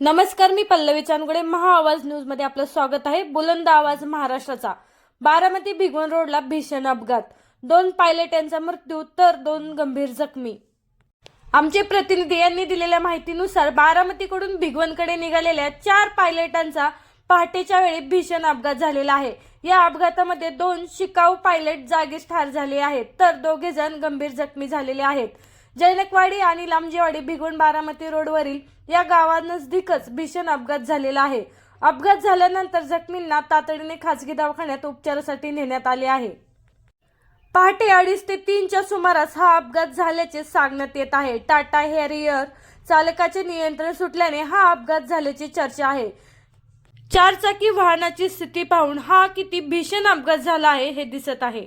नमस्कार मी पल्लवी चांदगडे. महाआवाज न्यूजमध्ये आपलं स्वागत आहे. बुलंद आवाज महाराष्ट्राचा. बारामती भिगवण रोडला भीषण अपघात. दोन पायलट यांचा मृत्यू तर दोन गंभीर जखमी. आमचे प्रतिनिधी यांनी दिलेल्या माहितीनुसार बारामतीकडून भिगवणकडे निघालेल्या चार पायलटांचा पहाटेच्या वेळी भीषण अपघात झालेला आहे. या अपघातामध्ये दोन शिकाऊ पायलट जागीच ठार झाले आहेत तर दोघे जण गंभीर जखमी झालेले आहेत. जैनकवाडी आणि लांबजेवाडी भिगवण बारामती रोडवरील या गावानजदीकच भीषण अपघात झालेला आहे. अपघात झाल्यानंतर जखमींना तातडीने खासगी दवाखान्यात उपचारासाठी नेण्यात आले आहे. पहाटे अडीच ते तीनच्या सुमारास हा अपघात झाल्याचे सांगण्यात येत आहे. टाटा हेरियर चालकाचे नियंत्रण सुटल्याने हा अपघात झाल्याची चर्चा आहे. चारचाकी वाहनाची स्थिती पाहून हा किती भीषण अपघात झाला आहे हे दिसत आहे.